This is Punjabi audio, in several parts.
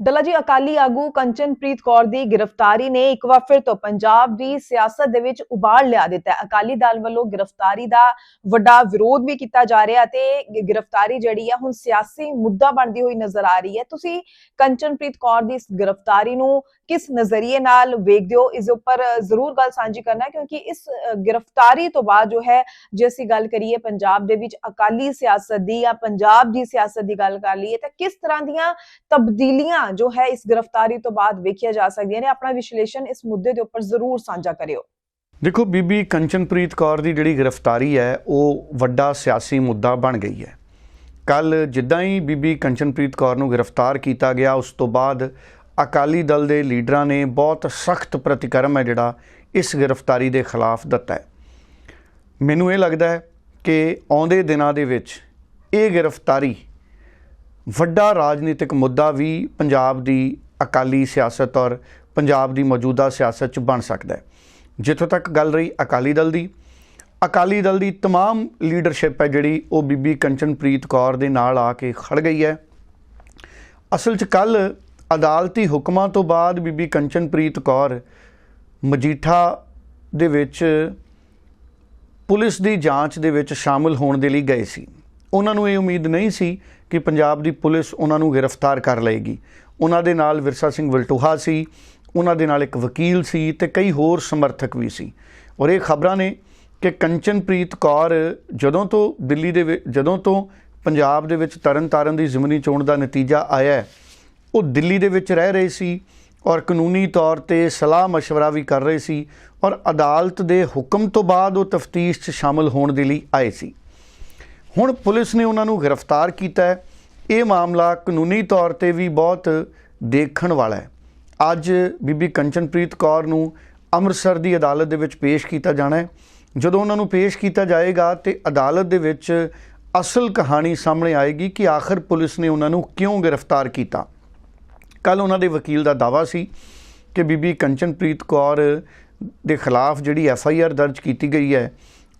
ਡੱਲਾ ਜੀ, ਅਕਾਲੀ ਆਗੂ ਕੰਚਨਪ੍ਰੀਤ ਕੌਰ ਦੀ ਗ੍ਰਿਫਤਾਰੀ ਨੇ ਇੱਕ ਵਾਰ ਫਿਰ ਤੋਂ ਪੰਜਾਬ ਦੀ ਸਿਆਸਤ ਦੇ ਵਿੱਚ ਉਬਾਲ ਲਿਆ ਦਿੱਤਾ ਹੈ। ਅਕਾਲੀ ਦਲ ਵੱਲੋਂ ਗ੍ਰਿਫਤਾਰੀ ਦਾ ਵੱਡਾ ਵਿਰੋਧ ਵੀ ਕੀਤਾ ਜਾ ਰਿਹਾ ਤੇ ਗ੍ਰਿਫਤਾਰੀ ਜਿਹੜੀ ਹੈ, ਹੁਣ ਸਿਆਸੀ ਮੁੱਦਾ ਬਣਦੀ ਹੋਈ ਨਜ਼ਰ ਆ ਰਹੀ ਹੈ। ਤੁਸੀਂ ਕੰਚਨਪ੍ਰੀਤ ਕੌਰ ਦੀ ਇਸ ਗ੍ਰਿਫਤਾਰੀ ਨੂੰ ਕਿਸ ਨਜ਼ਰੀਏ ਨਾਲ ਵੇਖਦੇ ਹੋ? ਇਸ ਉੱਪਰ ਜ਼ਰੂਰ ਗੱਲ ਸਾਂਝੀ ਕਰਨਾ ਕਿਉਂਕਿ ਇਸ ਗ੍ਰਿਫਤਾਰੀ ਤੋਂ ਬਾਅਦ ਜੋ ਹੈ, ਜੇ ਅਸੀਂ ਗੱਲ ਕਰੀਏ ਪੰਜਾਬ ਦੇ ਵਿੱਚ ਅਕਾਲੀ ਸਿਆਸਤ ਦੀ ਜਾਂ ਪੰਜਾਬ ਦੀ ਸਿਆਸਤ ਦੀ ਗੱਲ ਕਰ ਲਈਏ, ਤਾਂ ਕਿਸ ਤਰ੍ਹਾਂ ਦੀਆਂ ਤਬਦੀਲੀਆਂ ਜੋ ਹੈ ਇਸ ਗ੍ਰਿਫਤਾਰੀ ਤੋਂ ਬਾਅਦ ਵੇਖਿਆ ਜਾ ਸਕਦੀਆਂ ਨੇ, ਆਪਣਾ ਵਿਸ਼ਲੇਸ਼ਣ ਇਸ ਮੁੱਦੇ ਦੇ ਉੱਪਰ ਜ਼ਰੂਰ ਸਾਂਝਾ ਕਰਿਓ। ਦੇਖੋ ਬੀਬੀ ਕੰਚਨਪ੍ਰੀਤ ਕੌਰ ਦੀ ਜਿਹੜੀ ਗ੍ਰਿਫਤਾਰੀ ਹੈ, ਉਹ ਵੱਡਾ ਸਿਆਸੀ ਮੁੱਦਾ ਬਣ ਗਈ ਹੈ। ਕੱਲ ਜਿੱਦਾਂ ਹੀ ਬੀਬੀ ਕੰਚਨਪ੍ਰੀਤ ਕੌਰ ਨੂੰ ਗ੍ਰਿਫਤਾਰ ਕੀਤਾ ਗਿਆ, ਉਸ ਤੋਂ ਬਾਅਦ ਅਕਾਲੀ ਦਲ ਦੇ ਲੀਡਰਾਂ ਨੇ ਬਹੁਤ ਸਖਤ ਪ੍ਰਤੀਕਰਮ ਹੈ ਜਿਹੜਾ ਇਸ ਗ੍ਰਿਫਤਾਰੀ ਦੇ ਖਿਲਾਫ ਦਿੱਤਾ ਹੈ। ਮੈਨੂੰ ਇਹ ਲੱਗਦਾ ਹੈ ਕਿ ਆਉਂਦੇ ਦਿਨਾਂ ਦੇ ਵਿੱਚ ਇਹ ਗ੍ਰਿਫਤਾਰੀ ਵੱਡਾ ਰਾਜਨੀਤਿਕ ਮੁੱਦਾ ਵੀ ਪੰਜਾਬ ਦੀ ਅਕਾਲੀ ਸਿਆਸਤ ਔਰ ਪੰਜਾਬ ਦੀ ਮੌਜੂਦਾ ਸਿਆਸਤ 'ਚ ਬਣ ਸਕਦਾ ਹੈ ਜਿੱਥੋਂ ਤੱਕ ਗੱਲ ਰਹੀ ਅਕਾਲੀ ਦਲ ਦੀ ਅਕਾਲੀ ਦਲ ਦੀ तमाम ਲੀਡਰਸ਼ਿਪ ਹੈ ਜਿਹੜੀ ਉਹ ਬੀਬੀ ਕੰਚਨਪ੍ਰੀਤ ਕੌਰ ਦੇ ਨਾਲ ਆ ਕੇ ਖੜ ਗਈ ਹੈ ਅਸਲ 'ਚ ਕੱਲ ਅਦਾਲਤੀ ਹੁਕਮਾਂ ਤੋਂ ਬਾਅਦ ਬੀਬੀ ਕੰਚਨਪ੍ਰੀਤ ਕੌਰ ਮਜੀਠਾ ਦੇ ਵਿੱਚ ਪੁਲਿਸ ਦੀ ਜਾਂਚ ਦੇ ਵਿੱਚ ਸ਼ਾਮਲ ਹੋਣ ਦੇ ਲਈ ਗਏ ਸੀ ਉਹਨਾਂ ਨੂੰ ਇਹ ਉਮੀਦ ਨਹੀਂ ਸੀ ਕਿ ਪੰਜਾਬ ਦੀ ਪੁਲਿਸ ਉਹਨਾਂ ਨੂੰ ਗ੍ਰਿਫਤਾਰ ਕਰ ਲਏਗੀ ਉਹਨਾਂ ਦੇ ਨਾਲ ਵਿਰਸਾ ਸਿੰਘ ਵਲਟੋਹਾ ਸੀ ਉਹਨਾਂ ਦੇ ਨਾਲ ਇੱਕ ਵਕੀਲ ਸੀ ਤੇ ਕਈ ਹੋਰ ਸਮਰਥਕ ਵੀ ਸੀ ਔਰ ਇਹ ਖਬਰਾਂ ਨੇ ਕਿ ਕੰਚਨਪ੍ਰੀਤ ਕੌਰ ਜਦੋਂ ਤੋਂ ਦਿੱਲੀ ਦੇ ਵਿੱਚ ਜਦੋਂ ਤੋਂ ਪੰਜਾਬ ਦੇ ਵਿੱਚ ਤਰਨਤਾਰਨ ਦੀ ਜ਼ਿਮਨੀ ਚੋਣ ਦਾ ਨਤੀਜਾ ਆਇਆ ਹੈ, ਉਹ ਦਿੱਲੀ ਦੇ ਵਿੱਚ ਰਹਿ ਰਹੇ ਸੀ ਔਰ ਕਾਨੂੰਨੀ ਤੌਰ ਤੇ ਸਲਾਹ مشورہ ਵੀ ਕਰ ਰਹੇ ਸੀ ਔਰ ਅਦਾਲਤ ਦੇ ਹੁਕਮ ਤੋਂ ਬਾਅਦ ਉਹ ਤਫਤੀਸ਼ 'ਚ ਸ਼ਾਮਲ ਹੋਣ ਦੇ ਲਈ ਆਏ ਸੀ ਹੁਣ ਪੁਲਿਸ ਨੇ ਉਹਨਾਂ ਨੂੰ ਗ੍ਰਿਫਤਾਰ ਕੀਤਾ ਹੈ। ਇਹ ਮਾਮਲਾ ਕਾਨੂੰਨੀ ਤੌਰ ਤੇ ਵੀ ਬਹੁਤ ਦੇਖਣ ਵਾਲਾ ਹੈ। ਅੱਜ ਬੀਬੀ ਕੰਚਨਪ੍ਰੀਤ ਕੌਰ ਨੂੰ ਅੰਮ੍ਰਿਤਸਰ ਦੀ ਅਦਾਲਤ ਦੇ ਵਿੱਚ ਪੇਸ਼ ਕੀਤਾ ਜਾਣਾ ਹੈ। ਜਦੋਂ ਉਹਨਾਂ ਨੂੰ ਪੇਸ਼ ਕੀਤਾ ਜਾਏਗਾ ਤੇ ਅਦਾਲਤ ਦੇ ਵਿੱਚ ਅਸਲ ਕਹਾਣੀ ਸਾਹਮਣੇ ਆਏਗੀ ਕਿ ਆਖਰ ਪੁਲਿਸ ਨੇ ਉਹਨਾਂ ਨੂੰ ਕਿਉਂ ਗ੍ਰਿਫਤਾਰ ਕੀਤਾ। ਕੱਲ ਉਹਨਾਂ ਦੇ ਵਕੀਲ ਦਾ ਦਾਵਾ ਸੀ ਕਿ ਬੀਬੀ ਕੰਚਨਪ੍ਰੀਤ ਕੌਰ ਦੇ ਖਿਲਾਫ ਜਿਹੜੀ ਐਫ ਆਈ ਆਰ ਦਰਜ ਕੀਤੀ ਗਈ ਹੈ,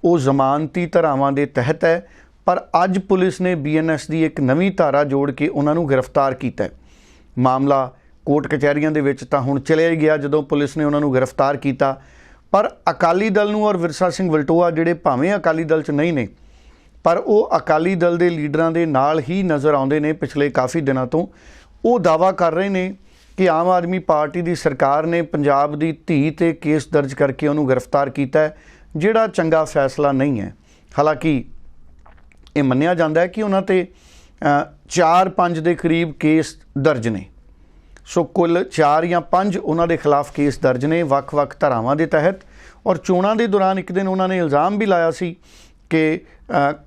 ਉਹ ਜ਼ਮਾਨਤੀ ਧਾਰਾਵਾਂ ਦੇ ਤਹਿਤ ਹੈ ਪਰ ਅੱਜ ਪੁਲਿਸ ਨੇ ਬੀ ਐਨ ਐਸ ਦੀ ਇੱਕ ਨਵੀਂ ਧਾਰਾ ਜੋੜ ਕੇ ਉਹਨਾਂ ਨੂੰ ਗ੍ਰਿਫਤਾਰ ਕੀਤਾ ਮਾਮਲਾ ਕੋਰਟ ਕਚਹਿਰੀਆਂ ਦੇ ਵਿੱਚ ਤਾਂ ਹੁਣ ਚਲਿਆ ਹੀ ਗਿਆ ਜਦੋਂ ਪੁਲਿਸ ਨੇ ਉਹਨਾਂ ਨੂੰ ਗ੍ਰਿਫਤਾਰ ਕੀਤਾ। ਪਰ ਅਕਾਲੀ ਦਲ ਨੂੰ ਔਰ ਵਿਰਸਾ ਸਿੰਘ ਵਲਟੋਆ ਜਿਹੜੇ ਭਾਵੇਂ ਅਕਾਲੀ ਦਲ 'ਚ ਨਹੀਂ ਨੇ, ਪਰ ਉਹ ਅਕਾਲੀ ਦਲ ਦੇ ਲੀਡਰਾਂ ਦੇ ਨਾਲ ਹੀ ਨਜ਼ਰ ਆਉਂਦੇ ਨੇ ਪਿਛਲੇ ਕਾਫੀ ਦਿਨਾਂ ਤੋਂ। ਉਹ ਦਾਵਾ ਕਰ ਰਹੇ ਨੇ ਕਿ ਆਮ ਆਦਮੀ ਪਾਰਟੀ ਦੀ ਸਰਕਾਰ ਨੇ ਪੰਜਾਬ ਦੀ ਧੀ ਤੇ ਕੇਸ ਦਰਜ ਕਰਕੇ ਉਹਨੂੰ ਗ੍ਰਿਫਤਾਰ ਕੀਤਾ ਜਿਹੜਾ ਚੰਗਾ ਫੈਸਲਾ ਨਹੀਂ ਹੈ। ਹਾਲਾਂਕਿ ਇਹ ਮੰਨਿਆ ਜਾਂਦਾ ਹੈ ਕਿ ਉਹਨਾਂ ਤੇ 4-5 ਦੇ ਕਰੀਬ ਕੇਸ ਦਰਜ ਨੇ। ਸੋ ਕੁੱਲ 4 ਜਾਂ 5 ਉਹਨਾਂ ਦੇ ਖਿਲਾਫ ਕੇਸ ਦਰਜ ਨੇ ਵੱਖ-ਵੱਖ ਧਾਰਾਵਾਂ ਦੇ ਤਹਿਤ ਔਰ ਚੋਣਾਂ ਦੇ ਦੌਰਾਨ ਇੱਕ ਦਿਨ ਉਹਨਾਂ ਨੇ ਇਲਜ਼ਾਮ ਵੀ ਲਾਇਆ ਸੀ ਕਿ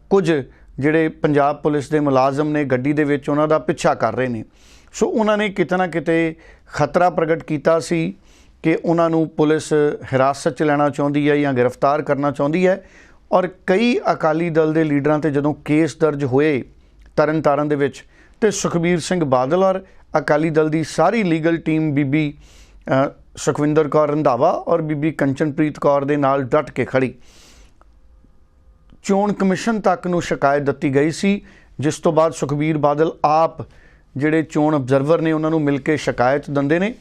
ਕੁਝ ਜਿਹੜੇ ਪੰਜਾਬ ਪੁਲਿਸ ਦੇ ਮੁਲਾਜ਼ਮ ਨੇ ਗੱਡੀ ਦੇ ਵਿੱਚ ਉਹਨਾਂ ਦਾ ਪਿੱਛਾ ਕਰ ਰਹੇ ਨੇ। ਸੋ ਉਹਨਾਂ ਨੇ ਕਿਤੇ ਨਾ ਕਿਤੇ ਖਤਰਾ ਪ੍ਰਗਟ ਕੀਤਾ ਸੀ ਕਿ ਉਹਨਾਂ ਨੂੰ ਪੁਲਿਸ ਹਿਰਾਸਤ 'ਚ ਲੈਣਾ ਚਾਹੁੰਦੀ ਹੈ ਜਾਂ ਗ੍ਰਿਫਤਾਰ ਕਰਨਾ ਚਾਹੁੰਦੀ ਹੈ। ਔਰ ਕਈ ਅਕਾਲੀ ਦਲ ਦੇ ਲੀਡਰਾਂ ਤੇ ਜਦੋਂ ਕੇਸ ਦਰਜ ਹੋਏ ਤਰਨਤਾਰਨ ਦੇ ਵਿੱਚ, ਤੇ ਸੁਖਬੀਰ ਸਿੰਘ ਬਾਦਲ ਔਰ ਅਕਾਲੀ ਦਲ ਦੀ ਸਾਰੀ ਲੀਗਲ ਟੀਮ ਬੀਬੀ ਸੁਖਵਿੰਦਰ ਕੌਰ ਰੰਧਾਵਾ ਔਰ ਬੀਬੀ ਕੰਚਨਪ੍ਰੀਤ ਕੌਰ ਦੇ ਨਾਲ ਡਟ ਕੇ ਖੜੀ ਚੋਣ ਕਮਿਸ਼ਨ ਤੱਕ ਨੂੰ ਸ਼ਿਕਾਇਤ ਦਿੱਤੀ ਗਈ ਸੀ, ਜਿਸ ਤੋਂ ਬਾਅਦ ਸੁਖਬੀਰ ਬਾਦਲ ਆਪ ਜਿਹੜੇ ਚੋਣ ਅਬਜ਼ਰਵਰ ਨੇ ਉਹਨਾਂ ਨੂੰ ਮਿਲ ਕੇ ਸ਼ਿਕਾਇਤ ਦਿੰਦੇ ਨੇ,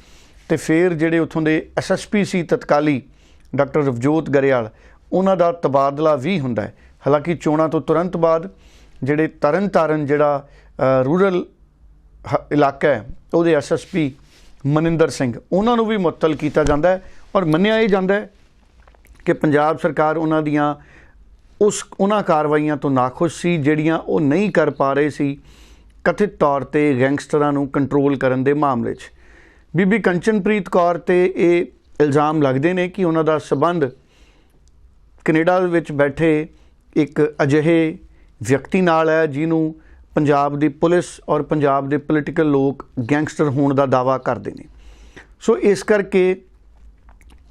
ਤੇ ਫਿਰ ਜਿਹੜੇ ਉੱਥੋਂ ਦੇ ਐਸਐਸਪੀ ਸੀ ਤਤਕਾਲੀ ਡਾਕਟਰ ਰਵਜੋਤ ਗਰੇਵਾਲ ਉਹਨਾਂ ਦਾ ਤਬਾਦਲਾ ਵੀ ਹੁੰਦਾ ਹੈ। ਹਾਲਾਂਕਿ ਚੋਣਾਂ ਤੋਂ ਤੁਰੰਤ ਬਾਅਦ ਜਿਹੜੇ ਤਰਨਤਾਰਨ ਜਿਹੜਾ ਰੂਰਲ ਹ- ਇਲਾਕਾ ਹੈ, ਉਹਦੇ ਐਸਐਸਪੀ ਮਨਿੰਦਰ ਸਿੰਘ, ਉਹਨਾਂ ਨੂੰ ਵੀ ਮੁਅੱਤਲ ਕੀਤਾ ਜਾਂਦਾ ਹੈ ਔਰ ਮੰਨਿਆ ਇਹ ਜਾਂਦਾ ਹੈ ਕਿ ਪੰਜਾਬ ਸਰਕਾਰ ਉਹਨਾਂ ਦੀਆਂ ਉਸ, ਉਹਨਾਂ ਕਾਰਵਾਈਆਂ ਤੋਂ ਨਾਖੁਸ਼ ਸੀ, ਜਿਹੜੀਆਂ ਉਹ ਨਹੀਂ ਕਰ ਪਾ ਰਹੇ ਸੀ ਕਥਿਤ ਤੌਰ ਤੇ ਗੈਂਗਸਟਰਾਂ ਨੂੰ ਕੰਟਰੋਲ ਕਰਨ ਦੇ ਮਾਮਲੇ 'ਚ। ਬੀਬੀ ਕੰਚਨਪ੍ਰੀਤ ਕੌਰ ਤੇ ਇਹ ਇਲਜ਼ਾਮ ਲੱਗਦੇ ਨੇ ਕਿ ਉਹਨਾਂ ਦਾ ਸਬੰਧ ਕੈਨੇਡਾ ਦੇ ਵਿੱਚ ਬੈਠੇ ਇੱਕ ਅਜਿਹੇ ਵਿਅਕਤੀ ਨਾਲ ਹੈ ਜਿਹਨੂੰ ਪੰਜਾਬ ਦੀ ਪੁਲਿਸ ਔਰ ਪੰਜਾਬ ਦੇ ਪੋਲੀਟੀਕਲ ਲੋਕ ਗੈਂਗਸਟਰ ਹੋਣ ਦਾ ਦਾਵਾ ਕਰਦੇ ਨੇ। ਸੋ ਇਸ ਕਰਕੇ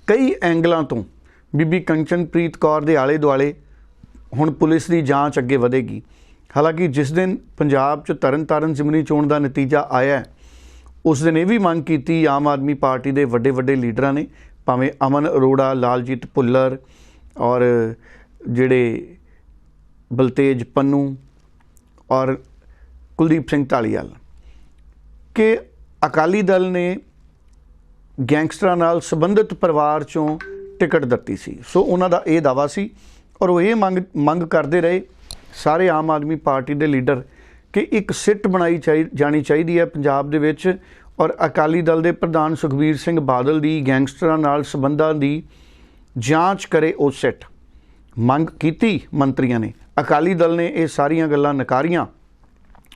ਕਈ ਐਂਗਲਾਂ ਤੋਂ ਬੀਬੀ ਕੰਚਨਪ੍ਰੀਤ ਕੌਰ ਦੇ ਆਲੇ ਦੁਆਲੇ ਹੁਣ ਪੁਲਿਸ ਦੀ ਜਾਂਚ ਅੱਗੇ ਵਧੇਗੀ। ਹਾਲਾਂਕਿ ਜਿਸ ਦਿਨ ਪੰਜਾਬ 'ਚ ਤਰਨਤਾਰਨ ਜ਼ਿਮਨੀ ਚੋਣ ਦਾ ਨਤੀਜਾ ਆਇਆ, ਉਸ ਦਿਨ ਇਹ ਵੀ ਮੰਗ ਕੀਤੀ ਆਮ ਆਦਮੀ ਪਾਰਟੀ ਦੇ ਵੱਡੇ ਵੱਡੇ ਲੀਡਰਾਂ ਨੇ, ਭਾਵੇਂ ਅਮਨ ਅਰੋੜਾ, ਲਾਲਜੀਤ ਭੁੱਲਰ ਔਰ ਜਿਹੜੇ ਬਲਤੇਜ ਪੰਨੂ ਔਰ ਕੁਲਦੀਪ ਸਿੰਘ ਢਾਲੀਵਾਲ, ਕਿ ਅਕਾਲੀ ਦਲ ਨੇ ਗੈਂਗਸਟਰਾਂ ਨਾਲ ਸੰਬੰਧਿਤ ਪਰਿਵਾਰ ਚੋਂ ਟਿਕਟ ਦਿੱਤੀ ਸੀ। ਸੋ ਉਹਨਾਂ ਦਾ ਇਹ ਦਾਵਾ ਸੀ ਔਰ ਉਹ ਇਹ ਮੰਗ ਮੰਗ ਕਰਦੇ ਰਹੇ ਸਾਰੇ ਆਮ ਆਦਮੀ ਪਾਰਟੀ ਦੇ ਲੀਡਰ ਕਿ ਇੱਕ ਸਿੱਟ ਬਣਾਈ ਚਾਹੀ, ਜਾਣੀ ਚਾਹੀਦੀ ਹੈ ਪੰਜਾਬ ਦੇ ਵਿੱਚ ਔਰ ਅਕਾਲੀ ਦਲ ਦੇ ਪ੍ਰਧਾਨ ਸੁਖਬੀਰ ਸਿੰਘ ਬਾਦਲ ਦੀ ਗੈਂਗਸਟਰਾਂ ਨਾਲ ਸੰਬੰਧਾਂ ਦੀ ਜਾਂਚ ਕਰੇ ਉਹ ਸਿੱਟ ਮੰਗ ਕੀਤੀ ਮੰਤਰੀਆਂ ਨੇ। ਅਕਾਲੀ ਦਲ ਨੇ ਇਹ ਸਾਰੀਆਂ ਗੱਲਾਂ ਨਕਾਰੀਆਂ।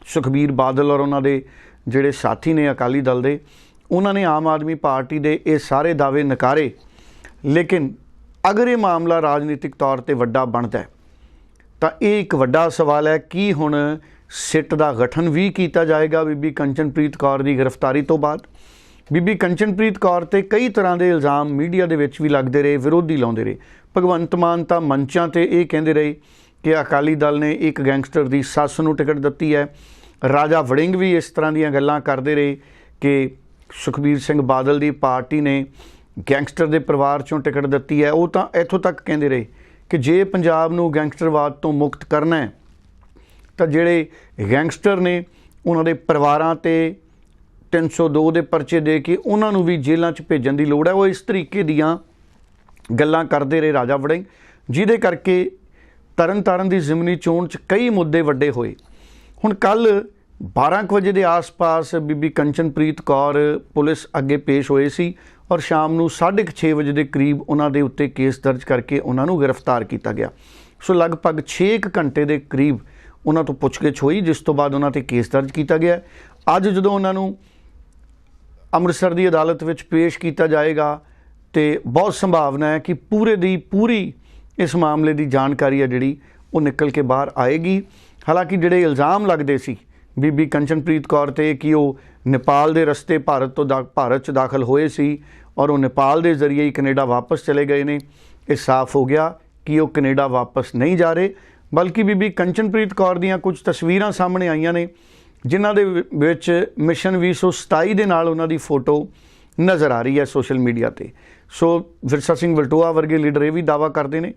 ਸੁਖਬੀਰ ਬਾਦਲ ਔਰ ਉਹਨਾਂ ਦੇ ਜਿਹੜੇ ਸਾਥੀ ਨੇ ਅਕਾਲੀ ਦਲ ਦੇ, ਉਹਨਾਂ ਨੇ ਆਮ ਆਦਮੀ ਪਾਰਟੀ ਦੇ ਇਹ ਸਾਰੇ ਦਾਅਵੇ ਨਕਾਰੇ। ਲੇਕਿਨ ਅਗਰ ਇਹ ਮਾਮਲਾ ਰਾਜਨੀਤਿਕ ਤੌਰ ਤੇ ਵੱਡਾ ਬਣਦਾ ਹੈ, ਤਾਂ ਇਹ ਇੱਕ ਵੱਡਾ ਸਵਾਲ ਹੈ, ਕੀ ਹੁਣ ਸਿੱਟ ਦਾ ਗਠਨ ਵੀ ਕੀਤਾ ਜਾਏਗਾ ਬੀਬੀ ਕੰਚਨਪ੍ਰੀਤ ਕੌਰ ਦੀ ਗ੍ਰਿਫਤਾਰੀ ਤੋਂ ਬਾਅਦ? ਬੀਬੀ ਕੰਚਨਪ੍ਰੀਤ ਕੌਰ ਤੇ ਕਈ ਤਰ੍ਹਾਂ ਦੇ ਇਲਜ਼ਾਮ ਮੀਡੀਆ ਦੇ ਵਿੱਚ ਵੀ ਲੱਗਦੇ ਰਹੇ, ਵਿਰੋਧੀ ਲਾਉਂਦੇ ਰਹੇ। ਭਗਵੰਤ ਮਾਨ ਤਾਂ ਮੰਚਾਂ ਤੇ ਇਹ ਕਹਿੰਦੇ ਰਹੇ ਕਿ ਅਕਾਲੀ ਦਲ ਨੇ ਇੱਕ ਗੈਂਗਸਟਰ ਦੀ ਸੱਸ ਨੂੰ ਟਿਕਟ ਦਿੱਤੀ ਹੈ। ਰਾਜਾ ਵੜਿੰਗ ਵੀ ਇਸ ਤਰ੍ਹਾਂ ਦੀਆਂ ਗੱਲਾਂ ਕਰਦੇ ਰਹੇ ਕਿ ਸੁਖਬੀਰ ਸਿੰਘ ਬਾਦਲ ਦੀ ਪਾਰਟੀ ਨੇ ਗੈਂਗਸਟਰ ਦੇ ਪਰਿਵਾਰ ਚੋਂ ਟਿਕਟ ਦਿੱਤੀ ਹੈ। ਉਹ ਤਾਂ ਇੱਥੋਂ ਤੱਕ ਕਹਿੰਦੇ ਰਹੇ ਕਿ ਜੇ ਪੰਜਾਬ ਨੂੰ ਗੈਂਗਸਟਰਵਾਦ ਤੋਂ ਮੁਕਤ ਕਰਨਾ ਹੈ, ਤਾਂ ਜਿਹੜੇ ਗੈਂਗਸਟਰ ਨੇ ਉਹਨਾਂ ਦੇ ਪਰਿਵਾਰਾਂ ਤੇ 302 ਦੇ ਪਰਚੇ ਦੇ ਕੇ ਉਹਨਾਂ ਨੂੰ ਵੀ ਜੇਲ੍ਹਾਂ 'ਚ ਭੇਜਣ ਦੀ ਲੋੜ ਹੈ। ਉਹ ਇਸ ਤਰੀਕੇ ਦੀਆਂ ਗੱਲਾਂ ਕਰਦੇ ਰਹੇ ਰਾਜਾ ਵੜਿੰਗ, ਜਿਹਦੇ ਕਰਕੇ ਤਰਨਤਾਰਨ ਦੀ ਜ਼ਿਮਨੀ ਚੋਣ 'ਚ ਕਈ ਮੁੱਦੇ ਵੱਡੇ ਹੋਏ। ਹੁਣ ਕੱਲ 12 ਕੁ ਵਜੇ ਦੇ ਆਸ-ਪਾਸ ਬੀਬੀ ਕੰਚਨਪ੍ਰੀਤ ਕੌਰ ਪੁਲਿਸ ਅੱਗੇ ਪੇਸ਼ ਹੋਏ ਸੀ ਔਰ ਸ਼ਾਮ ਨੂੰ 6:30 ਵਜੇ ਦੇ ਕਰੀਬ ਉਹਨਾਂ ਦੇ ਉੱਤੇ ਕੇਸ ਦਰਜ ਕਰਕੇ ਉਹਨਾਂ ਨੂੰ ਗ੍ਰਿਫਤਾਰ ਕੀਤਾ ਗਿਆ। ਸੋ ਲਗਭਗ 6 ਘੰਟੇ ਦੇ ਕਰੀਬ ਉਹਨਾਂ ਤੋਂ ਪੁੱਛਗਿੱਛ ਹੋਈ, ਜਿਸ ਤੋਂ ਬਾਅਦ ਉਹਨਾਂ ਤੇ ਕੇਸ ਦਰਜ ਕੀਤਾ ਗਿਆ। ਅੱਜ ਜਦੋਂ ਉਹਨਾਂ ਨੂੰ ਅੰਮ੍ਰਿਤਸਰ ਦੀ ਅਦਾਲਤ ਵਿੱਚ ਪੇਸ਼ ਕੀਤਾ ਜਾਏਗਾ ਤੇ ਬਹੁਤ ਸੰਭਾਵਨਾ ਹੈ ਕਿ ਪੂਰੇ ਦੀ ਪੂਰੀ ਇਸ ਮਾਮਲੇ ਦੀ ਜਾਣਕਾਰੀ ਹੈ ਜਿਹੜੀ ਉਹ ਨਿਕਲ ਕੇ ਬਾਹਰ ਆਏਗੀ। ਹਾਲਾਂਕਿ ਜਿਹੜੇ ਇਲਜ਼ਾਮ ਲੱਗਦੇ ਸੀ ਬੀਬੀ ਕੰਚਨਪ੍ਰੀਤ ਕੌਰ ਤੇ ਕਿ ਉਹ ਨੇਪਾਲ ਦੇ ਰਸਤੇ ਭਾਰਤ ਤੋਂ ਦਾ ਭਾਰਤ 'ਚ ਦਾਖਲ ਹੋਏ ਸੀ ਔਰ ਉਹ ਨੇਪਾਲ ਦੇ ਜ਼ਰੀਏ ਹੀ ਕੈਨੇਡਾ ਵਾਪਸ ਚਲੇ ਗਏ ਨੇ, ਇਹ ਸਾਫ਼ ਹੋ ਗਿਆ ਕਿ ਉਹ ਕੈਨੇਡਾ ਵਾਪਸ ਨਹੀਂ ਜਾ ਰਹੇ। ਬਲਕਿ ਬੀਬੀ ਕੰਚਨਪ੍ਰੀਤ ਕੌਰ ਦੀਆਂ ਕੁਝ ਤਸਵੀਰਾਂ ਸਾਹਮਣੇ ਆਈਆਂ ਨੇ ਜਿਨ੍ਹਾਂ ਦੇ ਵਿੱਚ ਮਿਸ਼ਨ 227 ਦੇ ਨਾਲ ਉਹਨਾਂ ਦੀ ਫੋਟੋ ਨਜ਼ਰ ਆ ਰਹੀ ਹੈ ਸੋਸ਼ਲ ਮੀਡੀਆ ਤੇ। ਸੋ ਵਿਰਸਾ ਸਿੰਘ ਵਲਟੋਆ ਵਰਗੇ ਲੀਡਰ ਇਹ ਵੀ ਦਾਵਾ ਕਰਦੇ ਨੇ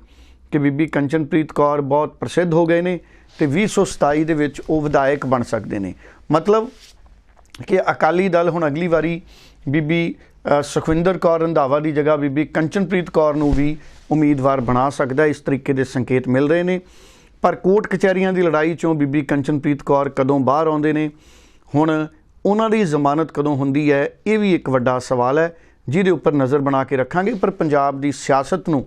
ਕਿ ਬੀਬੀ ਕੰਚਨਪ੍ਰੀਤ ਕੌਰ ਬਹੁਤ ਪ੍ਰਸਿੱਧ ਹੋ ਗਏ ਨੇ ਤੇ 227 ਦੇ ਵਿੱਚ ਉਹ ਵਿਧਾਇਕ ਬਣ ਸਕਦੇ ਨੇ। ਮਤਲਬ ਕਿ ਅਕਾਲੀ ਦਲ ਹੁਣ ਅਗਲੀ ਵਾਰੀ ਬੀਬੀ ਸੁਖਵਿੰਦਰ ਕੌਰ ਰੰਧਾਵਾ ਦੀ ਜਗ੍ਹਾ ਬੀਬੀ ਕੰਚਨਪ੍ਰੀਤ ਕੌਰ ਨੂੰ ਵੀ ਉਮੀਦਵਾਰ ਬਣਾ ਸਕਦਾ ਇਸ ਤਰੀਕੇ ਦੇ ਸੰਕੇਤ ਮਿਲ ਰਹੇ ਨੇ। ਪਰ ਕੋਰਟ ਕਚਹਿਰੀਆਂ ਦੀ ਲੜਾਈ ਚੋਂ ਬੀਬੀ ਕੰਚਨਪ੍ਰੀਤ ਕੌਰ ਕਦੋਂ ਬਾਹਰ ਆਉਂਦੇ ਨੇ? ਹੁਣ ਉਹਨਾਂ ਦੀ ਜ਼ਮਾਨਤ ਕਦੋਂ ਹੁੰਦੀ ਹੈ? ਇਹ ਵੀ ਇੱਕ ਵੱਡਾ ਸਵਾਲ ਹੈ, ਜਿਹਦੇ ਉੱਪਰ ਨਜ਼ਰ ਬਣਾ ਕੇ ਰੱਖਾਂਗੇ। ਪਰ ਪੰਜਾਬ ਦੀ ਸਿਆਸਤ ਨੂੰ,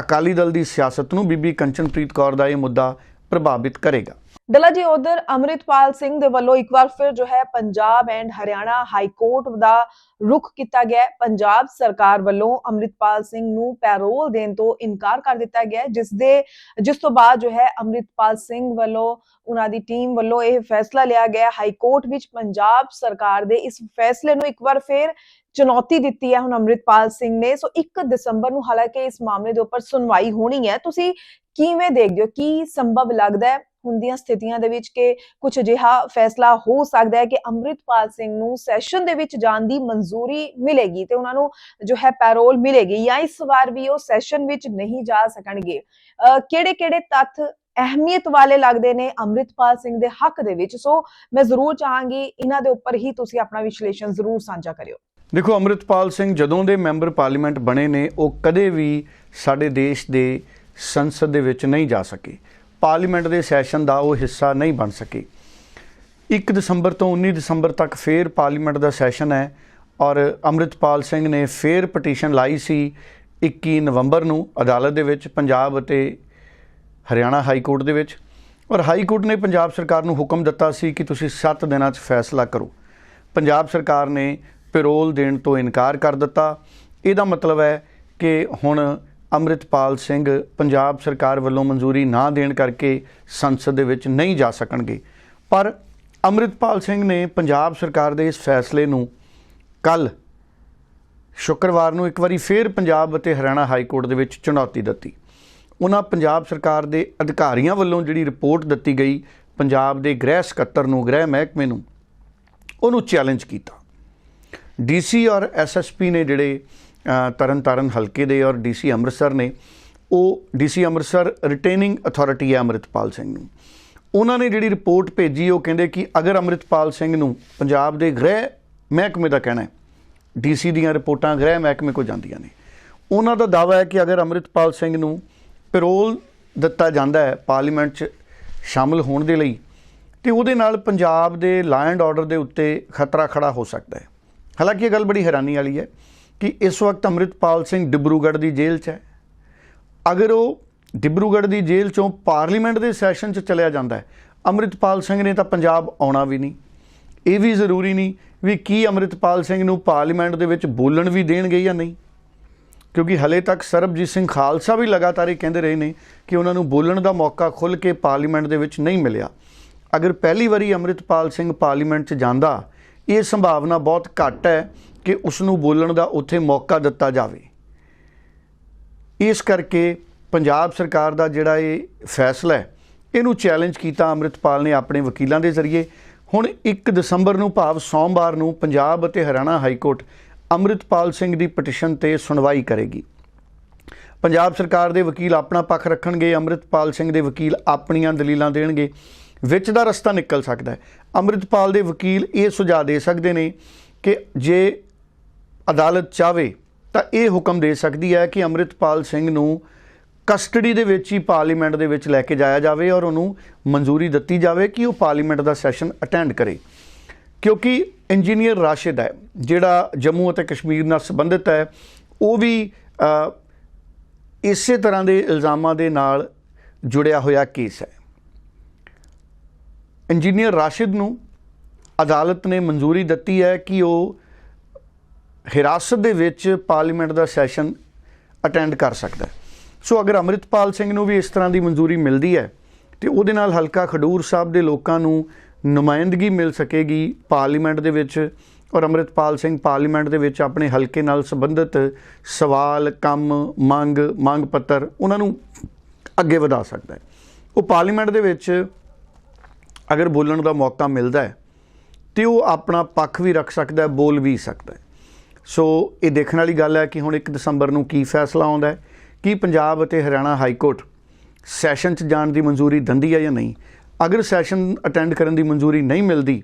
ਅਕਾਲੀ ਦਲ ਦੀ ਸਿਆਸਤ ਨੂੰ ਬੀਬੀ ਕੰਚਨਪ੍ਰੀਤ ਕੌਰ ਦਾ ਇਹ ਮੁੱਦਾ ਪ੍ਰਭਾਵਿਤ ਕਰੇਗਾ। ਡਲਾ ਜੀ ਉਧਰ ਅਮਰਿਤਪਾਲ ਸਿੰਘ ਦੇ ਵੱਲੋਂ ਇੱਕ ਵਾਰ ਫਿਰ ਜੋ ਹੈ Punjab and Haryana high court ਦਾ ਰੁਖ ਕੀਤਾ ਗਿਆ ਹੈ। ਪੰਜਾਬ ਸਰਕਾਰ ਵੱਲੋਂ ਅਮਰਿਤਪਾਲ ਸਿੰਘ ਨੂੰ ਪੈਰੋਲ ਦੇਣ ਤੋਂ ਇਨਕਾਰ ਕਰ ਦਿੱਤਾ ਗਿਆ ਹੈ, ਜਿਸ ਦੇ ਜਿਸ ਤੋਂ ਬਾਅਦ ਜੋ ਹੈ ਅਮਰਿਤਪਾਲ ਸਿੰਘ ਵੱਲੋਂ ਉਹਨਾਂ ਦੀ ਟੀਮ ਵੱਲੋਂ ਇਹ ਫੈਸਲਾ ਲਿਆ ਗਿਆ ਹਾਈ ਕੋਰਟ ਵਿੱਚ ਪੰਜਾਬ ਸਰਕਾਰ ਦੇ ਇਸ ਫੈਸਲੇ ਨੂੰ ਇੱਕ ਵਾਰ ਫਿਰ ਚੁਣੌਤੀ ਦਿੱਤੀ ਹੈ ਹੁਣ ਅਮਰਿਤਪਾਲ ਸਿੰਘ ਨੇ। ਸੋ 1 ਦਸੰਬਰ ਨੂੰ ਹਾਲਾਂਕਿ ਇਸ ਮਾਮਲੇ ਦੇ ਉੱਪਰ ਸੁਣਵਾਈ ਹੋਣੀ ਹੈ। ਤੁਸੀਂ ਕਿਵੇਂ ਦੇਖਦੇ ਹੋ? ਕੀ ਸੰਭਵ ਲੱਗਦਾ ਹੈ? ਹੁੰਦੀਆਂ ਸਥਿਤੀਆਂ ਦੇ ਵਿੱਚ ਕਿ ਕੁਝ ਅਜਿਹਾ ਫੈਸਲਾ ਹੋ ਸਕਦਾ ਹੈ ਕਿ ਅੰਮ੍ਰਿਤਪਾਲ ਸਿੰਘ ਨੂੰ ਸੈਸ਼ਨ ਦੇ ਵਿੱਚ ਜਾਣ ਦੀ ਮਨਜ਼ੂਰੀ ਮਿਲੇਗੀ ਤੇ ਉਹਨਾਂ ਨੂੰ ਜੋ ਹੈ ਪੈਰੋਲ ਮਿਲੇਗੀ ਜਾਂ ਇਸ ਵਾਰ ਵੀ ਉਹ ਸੈਸ਼ਨ ਵਿੱਚ ਨਹੀਂ ਜਾ ਸਕਣਗੇ। ਕਿਹੜੇ ਕਿਹੜੇ ਤੱਥ ਅਹਿਮੀਅਤ ਵਾਲੇ ਲੱਗਦੇ ਨੇ ਅੰਮ੍ਰਿਤਪਾਲ ਸਿੰਘ ਦੇ ਹੱਕ ਦੇ ਵਿੱਚ? ਸੋ ਮੈਂ ਜ਼ਰੂਰ ਚਾਹਾਂਗੀ ਇਹਨਾਂ ਦੇ ਉੱਪਰ ਹੀ ਤੁਸੀਂ ਆਪਣਾ ਵਿਸ਼ਲੇਸ਼ਣ ਜ਼ਰੂਰ ਸਾਂਝਾ ਕਰਿਓ। ਦੇਖੋ, ਅੰਮ੍ਰਿਤਪਾਲ ਸਿੰਘ ਜਦੋਂ ਦੇ ਮੈਂਬਰ ਪਾਰਲੀਮੈਂਟ ਬਣੇ ਨੇ, ਉਹ ਕਦੇ ਵੀ ਸਾਡੇ ਦੇਸ਼ ਦੇ ਸੰਸਦ ਦੇ ਵਿੱਚ ਨਹੀਂ ਜਾ ਸਕੇ। ਪਾਰਲੀਮੈਂਟ ਦੇ ਸੈਸ਼ਨ ਦਾ ਉਹ ਹਿੱਸਾ ਨਹੀਂ ਬਣ ਸਕੇ। 1 ਦਸੰਬਰ ਤੋਂ 19 ਦਸੰਬਰ ਤੱਕ ਫੇਰ ਪਾਰਲੀਮੈਂਟ ਦਾ ਸੈਸ਼ਨ ਹੈ ਔਰ ਅੰਮ੍ਰਿਤਪਾਲ ਸਿੰਘ ਨੇ ਫੇਰ ਪਟੀਸ਼ਨ ਲਾਈ ਸੀ 21 ਨਵੰਬਰ ਨੂੰ ਅਦਾਲਤ ਦੇ ਵਿੱਚ ਪੰਜਾਬ ਅਤੇ ਹਰਿਆਣਾ ਹਾਈ ਕੋਰਟ ਦੇ ਵਿੱਚ। ਔਰ ਹਾਈ ਕੋਰਟ ਨੇ ਪੰਜਾਬ ਸਰਕਾਰ ਨੂੰ ਹੁਕਮ ਦਿੱਤਾ ਸੀ ਕਿ ਤੁਸੀਂ 7 ਦਿਨਾਂ 'ਚ ਫੈਸਲਾ ਕਰੋ। ਪੰਜਾਬ ਸਰਕਾਰ ਨੇ ਪੈਰੋਲ ਦੇਣ ਤੋਂ ਇਨਕਾਰ ਕਰ ਦਿੱਤਾ। ਇਹਦਾ ਮਤਲਬ ਹੈ ਕਿ ਹੁਣ ਅੰਮ੍ਰਿਤਪਾਲ ਸਿੰਘ ਪੰਜਾਬ ਸਰਕਾਰ ਵੱਲੋਂ ਮਨਜ਼ੂਰੀ ਨਾ ਦੇਣ ਕਰਕੇ ਸੰਸਦ ਦੇ ਵਿੱਚ ਨਹੀਂ ਜਾ ਸਕਣਗੇ। ਪਰ ਅੰਮ੍ਰਿਤਪਾਲ ਸਿੰਘ ਨੇ ਪੰਜਾਬ ਸਰਕਾਰ ਦੇ ਇਸ ਫੈਸਲੇ ਨੂੰ ਕੱਲ ਸ਼ੁੱਕਰਵਾਰ ਨੂੰ ਇੱਕ ਵਾਰੀ ਫੇਰ ਪੰਜਾਬ ਅਤੇ ਹਰਿਆਣਾ ਹਾਈ ਕੋਰਟ ਦੇ ਵਿੱਚ ਚੁਣੌਤੀ ਦਿੱਤੀ। ਉਹਨਾਂ ਪੰਜਾਬ ਸਰਕਾਰ ਦੇ ਅਧਿਕਾਰੀਆਂ ਵੱਲੋਂ ਜਿਹੜੀ ਰਿਪੋਰਟ ਦਿੱਤੀ ਗਈ, ਪੰਜਾਬ ਦੇ ਗ੍ਰਹਿ ਸਕੱਤਰ ਨੂੰ, ਗ੍ਰਹਿ ਮਹਿਕਮੇ ਨੂੰ, ਉਹਨੂੰ ਚੈਲੰਜ ਕੀਤਾ। ਡੀਸੀ ਔਰ ਐਸਐਸਪੀ ਨੇ ਜਿਹੜੇ ਤਰਨਤਾਰਨ ਹਲਕੇ ਦੇ ਔਰ ਡੀਸੀ ਅੰਮ੍ਰਿਤਸਰ ਨੇ, ਉਹ ਡੀਸੀ ਅੰਮ੍ਰਿਤਸਰ ਰਿਟੇਨਿੰਗ ਅਥਾਰਟੀ ਹੈ ਅੰਮ੍ਰਿਤਪਾਲ ਸਿੰਘ ਨੂੰ। ਉਹਨਾਂ ਨੇ ਜਿਹੜੀ ਰਿਪੋਰਟ ਭੇਜੀ, ਉਹ ਕਹਿੰਦੇ ਕਿ ਅਗਰ ਅੰਮ੍ਰਿਤਪਾਲ ਸਿੰਘ ਨੂੰ ਪੰਜਾਬ ਦੇ ਗ੍ਰਹਿ ਮਹਿਕਮੇ ਦਾ ਕਹਿਣਾ ਹੈ ਡੀਸੀ ਦੀਆਂ ਰਿਪੋਰਟਾਂ ਗ੍ਰਹਿ ਮਹਿਕਮੇ ਕੋ ਜਾਂਦੀਆਂ ਨੇ। ਉਹਨਾਂ ਦਾ ਦਾਅਵਾ ਹੈ ਕਿ ਅਗਰ ਅੰਮ੍ਰਿਤਪਾਲ ਸਿੰਘ ਨੂੰ ਪੈਰੋਲ ਦਿੱਤਾ ਜਾਂਦਾ ਹੈ ਪਾਰਲੀਮੈਂਟ 'ਚ ਸ਼ਾਮਲ ਹੋਣ ਦੇ ਲਈ, ਤੇ ਉਹਦੇ ਨਾਲ ਪੰਜਾਬ ਦੇ ਲਾਅ ਐਂਡ ਆਰਡਰ ਦੇ ਉੱਤੇ ਖਤਰਾ ਖੜਾ ਹੋ ਸਕਦਾ ਹੈ। ਹਾਲਾਂਕਿ ਇਹ ਗੱਲ ਬੜੀ ਹੈਰਾਨੀ ਵਾਲੀ ਹੈ ਕਿ ਇਸ ਵਕਤ ਅੰਮ੍ਰਿਤਪਾਲ ਸਿੰਘ ਡਿਬਰੂਗੜ੍ਹ ਦੀ ਜੇਲ੍ਹ 'ਚ ਹੈ। ਅਗਰ ਉਹ ਡਿਬਰੂਗੜ੍ਹ ਦੀ ਜੇਲ੍ਹ 'ਚੋਂ ਪਾਰਲੀਮੈਂਟ ਦੇ ਸੈਸ਼ਨ 'ਚ ਚਲਿਆ ਜਾਂਦਾ ਹੈ, ਅੰਮ੍ਰਿਤਪਾਲ ਸਿੰਘ ਨੇ ਤਾਂ ਪੰਜਾਬ ਆਉਣਾ ਵੀ ਨਹੀਂ। ਇਹ ਵੀ ਜ਼ਰੂਰੀ ਨਹੀਂ ਵੀ ਕੀ ਅੰਮ੍ਰਿਤਪਾਲ ਸਿੰਘ ਨੂੰ ਪਾਰਲੀਮੈਂਟ ਦੇ ਵਿੱਚ ਬੋਲਣ ਵੀ ਦੇਣਗੇ ਜਾਂ ਨਹੀਂ। ਕਿਉਂਕਿ ਹਲੇ ਤੱਕ ਸਰਬਜੀਤ ਸਿੰਘ ਖਾਲਸਾ ਵੀ ਲਗਾਤਾਰ ਇਹ ਕਹਿੰਦੇ ਰਹੇ ਨੇ ਕਿ ਉਹਨਾਂ ਨੂੰ ਬੋਲਣ ਦਾ ਮੌਕਾ ਖੁੱਲ ਕੇ ਪਾਰਲੀਮੈਂਟ ਦੇ ਵਿੱਚ ਨਹੀਂ ਮਿਲਿਆ। ਅਗਰ ਪਹਿਲੀ ਵਾਰੀ ਅੰਮ੍ਰਿਤਪਾਲ ਸਿੰਘ ਪਾਰਲੀਮੈਂਟ 'ਚ ਜਾਂਦਾ, ਇਹ ਸੰਭਾਵਨਾ ਬਹੁਤ ਘੱਟ ਹੈ ਕਿ ਉਸ ਨੂੰ ਬੋਲਣ ਦਾ ਉੱਥੇ ਮੌਕਾ ਦਿੱਤਾ ਜਾਵੇ। ਇਸ ਕਰਕੇ ਪੰਜਾਬ ਸਰਕਾਰ ਦਾ ਜਿਹੜਾ ਇਹ ਫੈਸਲਾ ਹੈ, ਇਹਨੂੰ ਚੈਲੰਜ ਕੀਤਾ ਅੰਮ੍ਰਿਤਪਾਲ ਨੇ ਆਪਣੇ ਵਕੀਲਾਂ ਦੇ ਜ਼ਰੀਏ। ਹੁਣ 1 ਦਸੰਬਰ ਨੂੰ ਭਾਵ ਸੋਮਵਾਰ ਨੂੰ ਪੰਜਾਬ ਅਤੇ ਹਰਿਆਣਾ ਹਾਈ ਕੋਰਟ ਅੰਮ੍ਰਿਤਪਾਲ ਸਿੰਘ ਦੀ ਪਟੀਸ਼ਨ ਤੇ ਸੁਣਵਾਈ ਕਰੇਗੀ। ਪੰਜਾਬ ਸਰਕਾਰ ਦੇ ਵਕੀਲ ਆਪਣਾ ਪੱਖ ਰੱਖਣਗੇ, ਅੰਮ੍ਰਿਤਪਾਲ ਸਿੰਘ ਦੇ ਵਕੀਲ ਆਪਣੀਆਂ ਦਲੀਲਾਂ ਦੇਣਗੇ। ਵਿੱਚ ਦਾ ਰਸਤਾ ਨਿਕਲ ਸਕਦਾ ਹੈ। ਅੰਮ੍ਰਿਤਪਾਲ ਦੇ ਵਕੀਲ ਇਹ ਸੁਝਾਅ ਦੇ ਸਕਦੇ ਨੇ ਕਿ ਜੇ ਅਦਾਲਤ ਚਾਵੇ ਤਾਂ ਇਹ ਹੁਕਮ ਦੇ ਸਕਦੀ ਹੈ ਕਿ ਅੰਮ੍ਰਿਤਪਾਲ ਸਿੰਘ ਨੂੰ ਕਸਟਡੀ ਦੇ ਵਿੱਚ ਹੀ ਪਾਰਲੀਮੈਂਟ ਦੇ ਵਿੱਚ ਲੈ ਕੇ ਜਾਇਆ ਜਾਵੇ ਔਰ ਉਹਨੂੰ ਮਨਜ਼ੂਰੀ ਦਿੱਤੀ ਜਾਵੇ ਕਿ ਉਹ ਪਾਰਲੀਮੈਂਟ ਦਾ ਸੈਸ਼ਨ ਅਟੈਂਡ ਕਰੇ। ਕਿਉਂਕਿ ਇੰਜੀਨੀਅਰ ਰਾਸ਼ਿਦ ਹੈ, ਜਿਹੜਾ ਜੰਮੂ ਅਤੇ ਕਸ਼ਮੀਰ ਨਾਲ ਸੰਬੰਧਿਤ ਹੈ, ਉਹ ਵੀ ਇਸੇ ਤਰ੍ਹਾਂ ਦੇ ਇਲਜ਼ਾਮਾਂ ਦੇ ਨਾਲ ਜੁੜਿਆ ਹੋਇਆ ਕੇਸ ਹੈ। ਇੰਜੀਨੀਅਰ ਰਾਸ਼ਿਦ ਨੂੰ ਅਦਾਲਤ ਨੇ ਮਨਜ਼ੂਰੀ ਦਿੱਤੀ ਹੈ ਕਿ ਉਹ ਹਿਰਾਸਤ ਦੇ ਵਿੱਚ ਪਾਰਲੀਮੈਂਟ ਦਾ ਸੈਸ਼ਨ ਅਟੈਂਡ ਕਰ ਸਕਦਾ ਸੋ ਅਗਰ ਅੰਮ੍ਰਿਤਪਾਲ ਸਿੰਘ ਨੂੰ ਵੀ ਇਸ ਤਰ੍ਹਾਂ ਦੀ ਮਨਜ਼ੂਰੀ ਮਿਲਦੀ ਹੈ, ਤੇ ਉਹਦੇ ਨਾਲ ਹਲਕਾ ਖਡੂਰ ਸਾਹਿਬ ਦੇ ਲੋਕਾਂ ਨੂੰ ਨੁਮਾਇੰਦਗੀ ਮਿਲ ਸਕੇਗੀ ਪਾਰਲੀਮੈਂਟ ਦੇ ਵਿੱਚ ਔਰ ਅੰਮ੍ਰਿਤਪਾਲ ਸਿੰਘ ਪਾਰਲੀਮੈਂਟ ਦੇ ਵਿੱਚ ਆਪਣੇ ਹਲਕੇ ਨਾਲ ਸੰਬੰਧਿਤ ਸਵਾਲ, ਕੰਮ, ਮੰਗ ਮੰਗ ਪੱਤਰ ਉਹਨਾਂ ਨੂੰ ਅੱਗੇ ਵਧਾ ਸਕਦਾ ਹੈ। ਉਹ ਪਾਰਲੀਮੈਂਟ ਦੇ ਵਿੱਚ ਅਗਰ ਬੋਲਣ ਦਾ ਮੌਕਾ ਮਿਲਦਾ ਹੈ, ਤੇ ਉਹ ਆਪਣਾ ਪੱਖ ਵੀ ਰੱਖ ਸਕਦਾ ਹੈ, ਬੋਲ ਵੀ ਸਕਦਾ ਹੈ। ਸੋ ਇਹ ਦੇਖਣ ਵਾਲੀ ਗੱਲ ਹੈ ਕਿ ਹੁਣ 1 ਦਸੰਬਰ ਨੂੰ ਕੀ ਫੈਸਲਾ ਆਉਂਦਾ ਹੈ? ਕੀ ਪੰਜਾਬ ਅਤੇ ਹਰਿਆਣਾ ਹਾਈ ਕੋਰਟ ਸੈਸ਼ਨ 'ਚ ਜਾਣ ਦੀ ਮਨਜ਼ੂਰੀ ਦਿੰਦੀ ਹੈ ਜਾਂ ਨਹੀਂ? ਅਗਰ ਸੈਸ਼ਨ ਅਟੈਂਡ ਕਰਨ ਦੀ ਮਨਜ਼ੂਰੀ ਨਹੀਂ ਮਿਲਦੀ,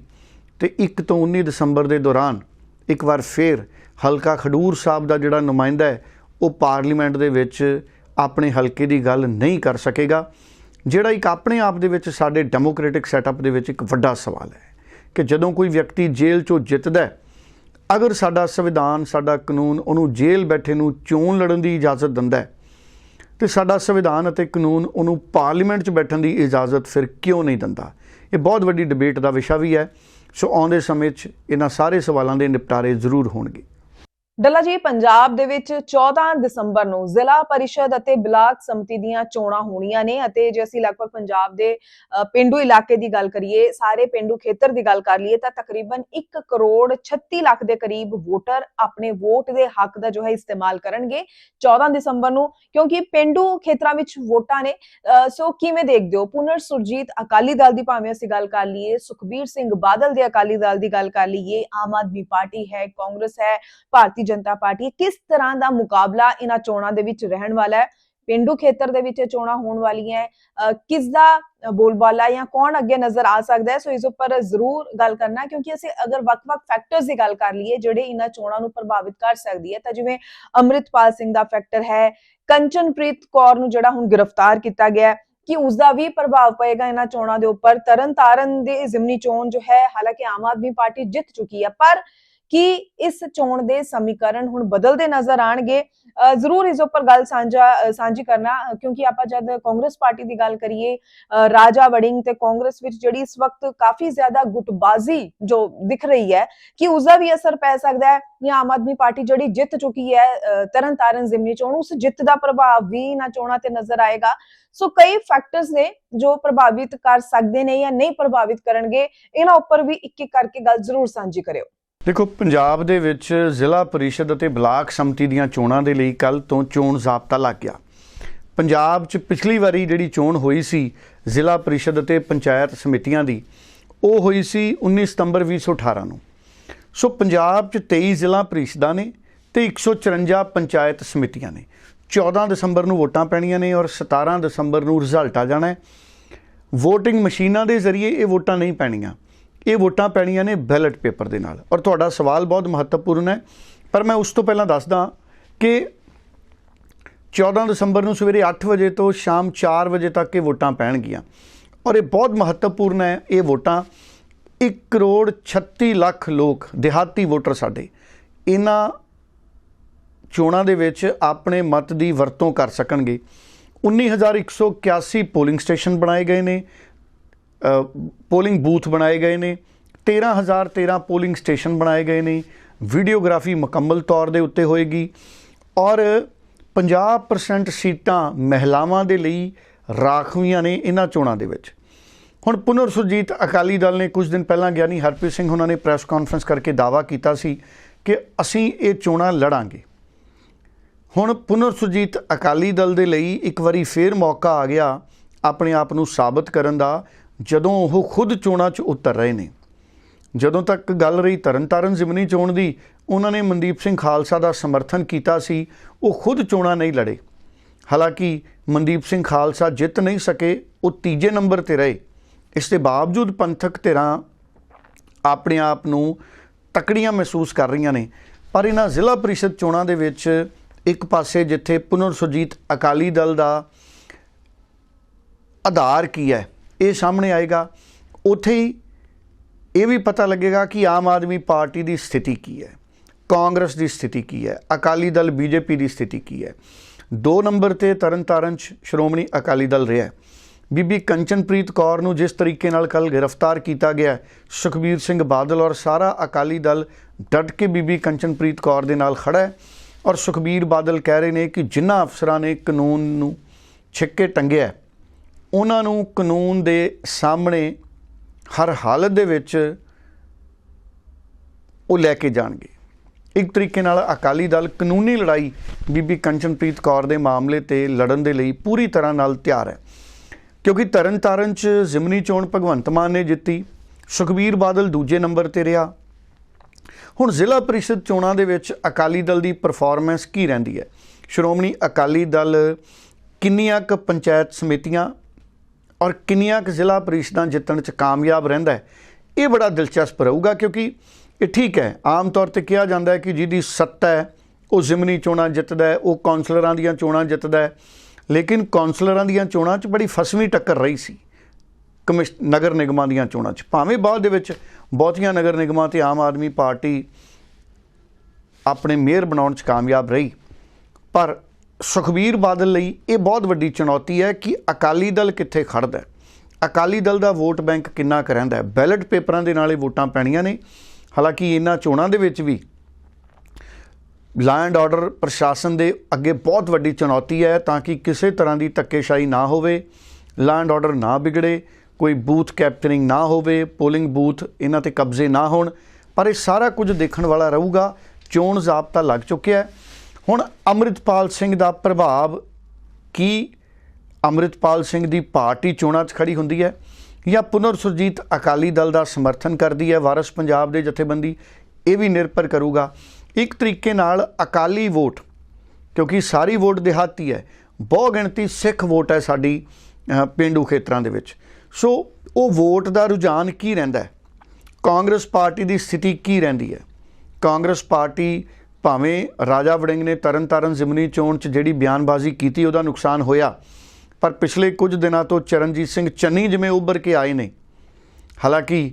ਤੇ 1 ਤੋਂ 19 ਦਸੰਬਰ ਦੇ ਦੌਰਾਨ ਇੱਕ ਵਾਰ ਫੇਰ ਹਲਕਾ ਖਡੂਰ ਸਾਹਿਬ ਦਾ ਜਿਹੜਾ ਨੁਮਾਇੰਦਾ ਹੈ, ਉਹ ਪਾਰਲੀਮੈਂਟ ਦੇ ਵਿੱਚ ਆਪਣੇ ਹਲਕੇ ਦੀ ਗੱਲ ਨਹੀਂ ਕਰ ਸਕੇਗਾ। ਜਿਹੜਾ ਇੱਕ ਆਪਣੇ ਆਪ ਦੇ ਵਿੱਚ ਸਾਡੇ ਡੈਮੋਕ੍ਰੈਟਿਕ ਸੈਟਅਪ ਦੇ ਵਿੱਚ ਇੱਕ ਵੱਡਾ ਸਵਾਲ ਹੈ ਕਿ ਜਦੋਂ ਕੋਈ ਵਿਅਕਤੀ ਜੇਲ੍ਹ 'ਚੋਂ ਜਿੱਤਦਾ ਹੈ ਅਗਰ ਸਾਡਾ ਸੰਵਿਧਾਨ, ਸਾਡਾ ਕਾਨੂੰਨ ਉਹਨੂੰ ਜੇਲ੍ਹ ਬੈਠੇ ਨੂੰ ਚੋਣ ਲੜਨ ਦੀ ਇਜਾਜ਼ਤ ਦਿੰਦਾ ਹੈ, ਤੇ ਸਾਡਾ ਸੰਵਿਧਾਨ ਅਤੇ ਕਾਨੂੰਨ ਉਹਨੂੰ ਪਾਰਲੀਮੈਂਟ 'ਚ ਬੈਠਣ ਦੀ ਇਜਾਜ਼ਤ ਫਿਰ ਕਿਉਂ ਨਹੀਂ ਦਿੰਦਾ? ਇਹ ਬਹੁਤ ਵੱਡੀ ਡਿਬੇਟ ਦਾ ਵਿਸ਼ਾ ਵੀ ਹੈ, ਸੋ ਆਉਂਦੇ ਸਮੇਂ 'ਚ ਇਹਨਾਂ ਸਾਰੇ ਸਵਾਲਾਂ ਦੇ ਨਿਪਟਾਰੇ ਜ਼ਰੂਰ ਹੋਣਗੇ। ਡੱਲਾ ਜੀ ਪੰਜਾਬ ਦੇ ਵਿੱਚ 14 ਦਸੰਬਰ ਨੂੰ ਜ਼ਿਲ੍ਹਾ ਪਰਿਸ਼ਦ ਅਤੇ ਬਲਾਕ ਸਮਿਤੀ ਦੀਆਂ ਚੋਣਾਂ ਹੋਣੀਆਂ ਨੇ ਅਤੇ ਜੇ ਅਸੀਂ ਲਗਭਗ ਪੰਜਾਬ ਦੇ ਅ, ਪਿੰਡੂ ਇਲਾਕੇ ਦੀ ਗੱਲ ਕਰੀਏ ਸਾਰੇ ਪਿੰਡੂ ਖੇਤਰ ਦੀ ਗੱਲ ਕਰ ਲਈਏ ਤਾਂ ਤਕਰੀਬਨ 1 ਕਰੋੜ 36 ਲੱਖ ਦੇ ਕਰੀਬ ਵੋਟਰ ਆਪਣੇ ਵੋਟ ਦੇ ਹੱਕ ਦਾ ਜੋ ਹੈ ਇਸਤੇਮਾਲ ਕਰਨਗੇ 14 ਦਸੰਬਰ ਨੂੰ ਕਿਉਂਕਿ ਪਿੰਡੂ ਖੇਤਰਾਂ ਵਿੱਚ ਵੋਟਾਂ ਨੇ ਅ, ਸੋ ਕਿਵੇਂ ਦੇਖਦੇ ਹੋ? ਪੁਨਰ ਸੁਰਜੀਤ ਅਕਾਲੀ ਦਲ ਦੀ ਭਾਵੇਂ ਅਸੀਂ ਗੱਲ ਕਰ ਲਈਏ ਸੁਖਬੀਰ ਸਿੰਘ ਬਾਦਲ ਦੇ ਅਕਾਲੀ ਦਲ ਦੀ ਗੱਲ ਕਰ ਲਈਏ ਆਮ ਆਦਮੀ ਪਾਰਟੀ ਹੈ ਕਾਂਗਰਸ ਹੈ ਭਾਰਤੀ ਜਨਤਾ ਪਾਰਟੀ ਕਿਸ ਤਰ੍ਹਾਂ ਦਾ ਮੁਕਾਬਲਾ ਇਹਨਾਂ ਚੋਣਾਂ ਦੇ ਵਿੱਚ ਰਹਿਣ ਵਾਲਾ ਹੈ? ਪਿੰਡੂ ਖੇਤਰ ਦੇ ਵਿੱਚ ਇਹ ਚੋਣਾਂ ਹੋਣ ਵਾਲੀਆਂ ਕਿਸ ਦਾ ਬੋਲਬਾਲਾ ਜਾਂ ਕੌਣ ਅੱਗੇ ਨਜ਼ਰ ਆ ਸਕਦਾ ਹੈ? ਸੋ ਇਸ ਉੱਪਰ ਜ਼ਰੂਰ ਗੱਲ ਕਰਨਾ ਕਿਉਂਕਿ ਅਸੀਂ ਅਗਰ ਵੱਖ-ਵੱਖ ਫੈਕਟਰਸ ਦੀ ਗੱਲ ਕਰ ਲਈਏ, ਜਿਹੜੇ ਇਹਨਾਂ ਚੋਣਾਂ ਨੂੰ ਪ੍ਰਭਾਵਿਤ ਕਰ ਸਕਦੀ ਹੈ, ਤਾਂ ਜਿਵੇਂ ਅੰਮ੍ਰਿਤਪਾਲ ਸਿੰਘ ਦਾ ਫੈਕਟਰ ਹੈ, ਕੰਚਨਪ੍ਰੀਤ ਕੌਰ ਨੂੰ ਜਿਹੜਾ ਹੁਣ ਗ੍ਰਿਫਤਾਰ ਕੀਤਾ ਗਿਆ ਹੈ, ਕਿ ਉਸ ਦਾ ਵੀ ਪ੍ਰਭਾਵ ਪਏਗਾ ਇਹਨਾਂ ਚੋਣਾਂ ਦੇ ਉੱਪਰ। ਤਰਨਤਾਰਨ ਦੇ ਜ਼ਿਮਨੀ ਚੋਣ ਜੋ ਹੈ, ਹਾਲਾਂਕਿ ਆਮ ਆਦਮੀ ਪਾਰਟੀ ਜਿੱਤ ਚੁੱਕੀ ਹੈ, ਪਰ ਕੀ ਇਸ ਚੋਣ ਦੇ ਸਮੀਕਰਨ ਹੁਣ ਬਦਲਦੇ ਨਜ਼ਰ ਆਣਗੇ। ਅਹ ਜ਼ਰੂਰ ਇਸ ਉੱਪਰ ਗੱਲ ਸਾਂਝਾ ਸਾਂਝੀ ਕਰਨਾ ਕਿਉਂਕਿ ਆਪਾਂ ਜਦ ਕਾਂਗਰਸ ਪਾਰਟੀ ਦੀ ਗੱਲ ਕਰੀਏ ਰਾਜਾ ਵੜਿੰਗ ਤੇ ਕਾਂਗਰਸ ਵਿੱਚ ਜਿਹੜੀ ਇਸ ਵਕਤ ਕਾਫੀ ਜ਼ਿਆਦਾ ਗੁੱਟਬਾਜ਼ੀ ਜੋ ਦਿਖ ਰਹੀ ਹੈ ਕਿ ਉਸ ਦਾ ਵੀ ਅਸਰ ਪੈ ਸਕਦਾ ਹੈ ਜਾਂ ਆਮ ਆਦਮੀ ਪਾਰਟੀ ਜਿਹੜੀ ਜਿੱਤ ਚੁੱਕੀ ਹੈ ਅਹ ਤਰਨਤਾਰਨ ਜ਼ਿਮਨੀ ਚੋਣ, ਉਸ ਜਿੱਤ ਦਾ ਪ੍ਰਭਾਵ ਵੀ ਇਹਨਾਂ ਚੋਣਾਂ ਤੇ ਨਜ਼ਰ ਆਏਗਾ। ਸੋ ਕਈ ਫੈਕਟਰਸ ਨੇ ਜੋ ਪ੍ਰਭਾਵਿਤ ਕਰ ਸਕਦੇ ਨੇ ਜਾਂ ਨਹੀਂ ਪ੍ਰਭਾਵਿਤ ਕਰਨਗੇ, ਇਹਨਾਂ ਉੱਪਰ ਵੀ ਇੱਕ ਇੱਕ ਕਰਕੇ ਗੱਲ ਜ਼ਰੂਰ ਸਾਂਝੀ ਕਰਿਓ। ਦੇਖੋ, ਪੰਜਾਬ ਦੇ ਵਿੱਚ ਜ਼ਿਲ੍ਹਾ ਪਰਿਸ਼ਦ ਅਤੇ ਬਲਾਕ ਸਮਿਤੀ ਦੀਆਂ ਚੋਣਾਂ ਦੇ ਲਈ ਕੱਲ ਤੋਂ ਚੋਣ ਜ਼ਾਬਤਾ ਲੱਗ ਗਿਆ। ਪੰਜਾਬ 'ਚ ਪਿਛਲੀ ਵਾਰੀ ਜਿਹੜੀ ਚੋਣ ਹੋਈ ਸੀ ਜ਼ਿਲ੍ਹਾ ਪਰਿਸ਼ਦ ਅਤੇ ਪੰਚਾਇਤ ਸਮਿਤੀਆਂ ਦੀ, ਉਹ ਹੋਈ ਸੀ 19 ਸਤੰਬਰ 2018 ਨੂੰ। ਸੋ ਪੰਜਾਬ 'ਚ 23 ਜ਼ਿਲ੍ਹਾ ਪਰਿਸ਼ਦਾਂ ਨੇ ਤੇ 154 ਪੰਚਾਇਤ ਸਮਿਤੀਆਂ ਨੇ। 14 ਦਸੰਬਰ ਨੂੰ ਵੋਟਾਂ ਪੈਣੀਆਂ ਨੇ ਔਰ 17 ਦਸੰਬਰ ਨੂੰ ਰਿਜ਼ਲਟ ਆ ਜਾਣਾ ਹੈ। VOTING ਮਸ਼ੀਨਾਂ ਦੇ ਜ਼ਰੀਏ ਇਹ ਵੋਟਾਂ ਨਹੀਂ ਪੈਣੀਆਂ। ਇਹ ਵੋਟਾਂ ਪੈਣੀਆਂ ਨੇ ਬੈਲਟ ਪੇਪਰ ਦੇ ਨਾਲ। ਔਰ ਤੁਹਾਡਾ ਸਵਾਲ ਬਹੁਤ ਮਹੱਤਵਪੂਰਨ ਹੈ, ਪਰ ਮੈਂ ਉਸ ਤੋਂ ਪਹਿਲਾਂ ਦੱਸਦਾ ਕਿ 14 ਦਸੰਬਰ ਨੂੰ ਸਵੇਰੇ 8 ਵਜੇ ਤੋਂ ਸ਼ਾਮ 4 ਵਜੇ ਤੱਕ ਇਹ ਵੋਟਾਂ ਪੈਣਗੀਆਂ। ਔਰ ਇਹ ਬਹੁਤ ਮਹੱਤਵਪੂਰਨ ਹੈ, ਇਹ ਵੋਟਾਂ 1 ਕਰੋੜ 36 ਲੱਖ ਲੋਕ, ਦਿਹਾਤੀ ਵੋਟਰ ਸਾਡੇ, ਇਹਨਾਂ ਚੋਣਾਂ ਦੇ ਵਿੱਚ ਆਪਣੇ ਮਤ ਦੀ ਵਰਤੋਂ ਕਰ ਸਕਣਗੇ। 19181 ਪੋਲਿੰਗ ਸਟੇਸ਼ਨ ਬਣਾਏ ਗਏ ਨੇ ਪੋਲਿੰਗ ਬੂਥ ਬਣਾਏ ਗਏ ਨੇ। 13013 ਪੋਲਿੰਗ ਸਟੇਸ਼ਨ ਬਣਾਏ ਗਏ ਨੇ। ਵੀਡੀਓਗ੍ਰਾਫੀ ਮੁਕੰਮਲ ਤੌਰ ਦੇ ਉੱਤੇ ਹੋਏਗੀ। ਔਰ 50% ਸੀਟਾਂ ਮਹਿਲਾਵਾਂ ਦੇ ਲਈ ਰਾਖਵੀਆਂ ਨੇ ਇਹਨਾਂ ਚੋਣਾਂ ਦੇ ਵਿੱਚ। ਹੁਣ ਪੁਨਰ ਸੁਰਜੀਤ ਅਕਾਲੀ ਦਲ ਨੇ ਕੁਝ ਦਿਨ ਪਹਿਲਾਂ ਗਿਆਨੀ ਹਰਪ੍ਰੀਤ ਸਿੰਘ ਉਹਨਾਂ ਨੇ ਪ੍ਰੈਸ ਕਾਨਫਰੰਸ ਕਰਕੇ ਦਾਅਵਾ ਕੀਤਾ ਸੀ ਕਿ ਅਸੀਂ ਇਹ ਚੋਣਾਂ ਲੜਾਂਗੇ। ਹੁਣ ਪੁਨਰ ਸੁਰਜੀਤ ਅਕਾਲੀ ਦਲ ਦੇ ਲਈ ਇੱਕ ਵਾਰੀ ਫੇਰ ਮੌਕਾ ਆ ਗਿਆ ਆਪਣੇ ਆਪ ਨੂੰ ਸਾਬਤ ਕਰਨ ਦਾ। ਜਦੋਂ ਉਹ ਖੁਦ ਚੋਣਾਂ 'ਚ ਉਤਰ ਰਹੇ ਨੇ। ਜਦੋਂ ਤੱਕ ਗੱਲ ਰਹੀ ਤਰਨਤਾਰਨ ਜ਼ਿਮਨੀ ਚੋਣ ਦੀ, ਉਹਨਾਂ ਨੇ ਮਨਦੀਪ ਸਿੰਘ ਖਾਲਸਾ ਦਾ ਸਮਰਥਨ ਕੀਤਾ ਸੀ, ਉਹ ਖੁਦ ਚੋਣਾਂ ਨਹੀਂ ਲੜੇ। ਹਾਲਾਂਕਿ ਮਨਦੀਪ ਸਿੰਘ ਖਾਲਸਾ ਜਿੱਤ ਨਹੀਂ ਸਕੇ, ਉਹ ਤੀਜੇ ਨੰਬਰ ਤੇ ਰਹੇ। ਇਸ ਦੇ ਬਾਵਜੂਦ ਪੰਥਕ ਧਿਰਾਂ ਆਪਣੇ ਆਪ ਨੂੰ ਤਕੜੀਆਂ ਮਹਿਸੂਸ ਕਰ ਰਹੀਆਂ ਨੇ। ਪਰ ਇਹਨਾਂ ਜ਼ਿਲ੍ਹਾ ਪ੍ਰੀਸ਼ਦ ਚੋਣਾਂ ਦੇ ਵਿੱਚ ਇੱਕ ਪਾਸੇ ਜਿੱਥੇ ਪੁਨਰ ਸੁਰਜੀਤ ਅਕਾਲੀ ਦਲ ਦਾ ਆਧਾਰ ਕੀ ਹੈ ਇਹ ਸਾਹਮਣੇ ਆਏਗਾ। ਉੱਥੇ ਹੀ ਇਹ ਵੀ ਪਤਾ ਲੱਗੇਗਾ ਕਿ ਆਮ ਆਦਮੀ ਪਾਰਟੀ ਦੀ ਸਥਿਤੀ ਕੀ ਹੈ, ਕਾਂਗਰਸ ਦੀ ਸਥਿਤੀ ਕੀ ਹੈ, ਅਕਾਲੀ ਦਲ, ਬੀਜੇਪੀ ਦੀ ਸਥਿਤੀ ਕੀ ਹੈ। ਦੋ ਨੰਬਰ ਤੇ ਤਰਨਤਾਰਨ 'ਚ ਸ਼੍ਰੋਮਣੀ ਅਕਾਲੀ ਦਲ ਰਿਹਾ ਬੀਬੀ ਕੰਚਨਪ੍ਰੀਤ ਕੌਰ ਨੂੰ ਜਿਸ ਤਰੀਕੇ ਨਾਲ ਕੱਲ ਗ੍ਰਿਫਤਾਰ ਕੀਤਾ ਗਿਆ ਸੁਖਬੀਰ ਸਿੰਘ ਬਾਦਲ ਔਰ ਸਾਰਾ ਅਕਾਲੀ ਦਲ ਡਟ ਕੇ ਬੀਬੀ ਕੰਚਨਪ੍ਰੀਤ ਕੌਰ ਦੇ ਨਾਲ ਖੜਾ ਹੈ ਔਰ ਸੁਖਬੀਰ ਬਾਦਲ ਕਹਿ ਰਹੇ ਨੇ ਕਿ ਜਿਨ੍ਹਾਂ ਅਫਸਰਾਂ ਨੇ ਕਾਨੂੰਨ ਨੂੰ ਛਿੱਕੇ ਟੰਗਿਆ ਉਹਨਾਂ ਨੂੰ ਕਾਨੂੰਨ ਦੇ ਸਾਹਮਣੇ ਹਰ ਹਾਲਤ ਦੇ ਵਿੱਚ ਉਹ ਲੈ ਕੇ ਜਾਣਗੇ। ਇੱਕ ਤਰੀਕੇ ਨਾਲ ਅਕਾਲੀ ਦਲ ਕਾਨੂੰਨੀ ਲੜਾਈ ਬੀਬੀ ਕੰਚਨਪ੍ਰੀਤ ਕੌਰ ਦੇ ਮਾਮਲੇ ਤੇ ਲੜਨ ਦੇ ਲਈ ਪੂਰੀ ਤਰ੍ਹਾਂ ਨਾਲ ਤਿਆਰ ਹੈ। ਕਿਉਂਕਿ ਤਰਨਤਾਰਨ ਚ ਜ਼ਿਮਨੀ ਚੋਣ ਭਗਵੰਤ ਮਾਨ ਨੇ ਜਿੱਤੀ, ਸੁਖਬੀਰ ਬਾਦਲ ਦੂਜੇ ਨੰਬਰ ਤੇ ਰਿਹਾ। ਹੁਣ ਜ਼ਿਲ੍ਹਾ ਪਰਿਸ਼ਦ ਚੋਣਾਂ ਦੇ ਵਿੱਚ ਅਕਾਲੀ ਦਲ ਦੀ ਪਰਫਾਰਮੈਂਸ ਕੀ ਰਹਿੰਦੀ ਹੈ? ਸ਼੍ਰੋਮਣੀ ਅਕਾਲੀ ਦਲ ਕਿੰਨੀਆਂ ਕੁ ਪੰਚਾਇਤ ਸਮਿਤੀਆਂ ਔਰ ਕਿੰਨੀਆਂ ਕੁ ਜ਼ਿਲ੍ਹਾ ਪਰਿਸ਼ਦਾਂ ਜਿੱਤਣ 'ਚ ਕਾਮਯਾਬ ਰਹਿੰਦਾ ਇਹ ਬੜਾ ਦਿਲਚਸਪ ਰਹੂਗਾ ਕਿਉਂਕਿ ਇਹ ਠੀਕ ਹੈ, ਆਮ ਤੌਰ ਤੇ ਕਿਹਾ ਜਾਂਦਾ ਹੈ ਕਿ ਜਿਹਦੀ ਸੱਤਾ ਹੈ, ਉਹ ਜ਼ਿਮਨੀ ਚੋਣਾਂ ਜਿੱਤਦਾ ਹੈ, ਉਹ ਕੌਂਸਲਰਾਂ ਦੀਆਂ ਚੋਣਾਂ ਜਿੱਤਦਾ ਹੈ, ਲੇਕਿਨ ਕੌਂਸਲਰਾਂ ਦੀਆਂ ਚੋਣਾਂ 'ਚ ਬੜੀ ਫਸਵੀਂ ਟੱਕਰ ਰਹੀ ਸੀ, ਕਮਿਸ਼, ਨਗਰ ਨਿਗਮਾਂ ਦੀਆਂ ਚੋਣਾਂ 'ਚ। ਭਾਵੇਂ ਬਾਅਦ ਦੇ ਵਿੱਚ ਬਹੁਤੀਆਂ ਨਗਰ ਨਿਗਮਾਂ ਤੇ ਆਮ ਆਦਮੀ ਪਾਰਟੀ ਆਪਣੇ ਮੇਅਰ ਬਣਾਉਣ 'ਚ ਕਾਮਯਾਬ ਰਹੀ, ਪਰ ਸੁਖਬੀਰ ਬਾਦਲ ਲਈ ਇਹ ਬਹੁਤ ਵੱਡੀ ਚੁਣੌਤੀ ਹੈ ਕਿ ਅਕਾਲੀ ਦਲ ਕਿੱਥੇ ਖੜਦਾ ਹੈ। ਅਕਾਲੀ ਦਲ ਦਾ ਵੋਟ ਬੈਂਕ ਕਿੰਨਾ ਕੁ ਰਹਿੰਦਾ ਹੈ? ਬੈਲਟ ਪੇਪਰਾਂ ਦੇ ਨਾਲ ਇਹ ਵੋਟਾਂ ਪੈਣੀਆਂ ਨੇ। ਹਾਲਾਂਕਿ ਇਹਨਾਂ ਚੋਣਾਂ ਦੇ ਵਿੱਚ ਵੀ ਲੈਂਡ ਆਰਡਰ ਪ੍ਰਸ਼ਾਸਨ ਦੇ ਅੱਗੇ ਬਹੁਤ ਵੱਡੀ ਚੁਣੌਤੀ ਹੈ ਤਾਂ ਕਿ ਕਿਸੇ ਤਰ੍ਹਾਂ ਦੀ ਧੱਕੇਸ਼ਾਹੀ ਨਾ ਹੋਵੇ ਲੈਂਡ ਆਰਡਰ ਨਾ ਵਿਗੜੇ, ਕੋਈ ਬੂਥ ਕੈਪਚਰਿੰਗ ਨਾ ਹੋਵੇ ਪੋਲਿੰਗ ਬੂਥ ਇਹਨਾਂ ਤੇ ਕਬਜ਼ੇ ਨਾ ਹੋਣ। ਪਰ ਇਹ ਸਾਰਾ ਕੁਝ ਦੇਖਣ ਵਾਲਾ ਰਹੂਗਾ। ਚੋਣ ਜ਼ਾਬਤਾ ਲੱਗ ਚੁੱਕਿਆ ਹੈ। ਹੁਣ ਅੰਮ੍ਰਿਤਪਾਲ ਸਿੰਘ ਦਾ ਪ੍ਰਭਾਵ ਕੀ? ਅੰਮ੍ਰਿਤਪਾਲ ਸਿੰਘ ਦੀ ਪਾਰਟੀ ਚੋਣਾਂ 'ਚ ਖੜੀ ਹੁੰਦੀ ਹੈ ਜਾਂ ਪੁਨਰ ਸੁਰਜੀਤ ਅਕਾਲੀ ਦਲ ਦਾ ਸਮਰਥਨ ਕਰਦੀ ਹੈ? ਵਾਰਸ ਪੰਜਾਬ ਦੇ ਜਥੇਬੰਦੀ ਇਹ ਵੀ ਨਿਰਭਰ ਕਰੂਗਾ। ਇੱਕ ਤਰੀਕੇ ਨਾਲ ਅਕਾਲੀ ਵੋਟ ਕਿਉਂਕਿ ਸਾਰੀ ਵੋਟ ਦਿਹਾਤੀ ਹੈ ਬਹੁ ਗਿਣਤੀ ਸਿੱਖ ਵੋਟ ਹੈ ਸਾਡੀ ਅ, ਪੇਂਡੂ ਖੇਤਰਾਂ ਦੇ ਵਿੱਚ। ਸੋ ਉਹ ਵੋਟ ਦਾ ਰੁਝਾਨ ਕੀ ਰਹਿੰਦਾ ਹੈ? ਕਾਂਗਰਸ ਪਾਰਟੀ ਦੀ ਸਥਿਤੀ ਕੀ ਰਹਿੰਦੀ ਹੈ? ਕਾਂਗਰਸ ਪਾਰਟੀ ਭਾਵੇਂ ਰਾਜਾ ਵੜਿੰਗ ਨੇ ਤਰਨਤਾਰਨ ਜ਼ਿਮਨੀ ਚੋਣ 'ਚ ਜਿਹੜੀ ਬਿਆਨਬਾਜ਼ੀ ਕੀਤੀ, ਉਹਦਾ ਨੁਕਸਾਨ ਹੋਇਆ, ਪਰ ਪਿਛਲੇ ਕੁਝ ਦਿਨਾਂ ਤੋਂ ਚਰਨਜੀਤ ਸਿੰਘ ਚੰਨੀ ਜਿਵੇਂ ਉੱਭਰ ਕੇ ਆਏ ਨੇ। ਹਾਲਾਂਕਿ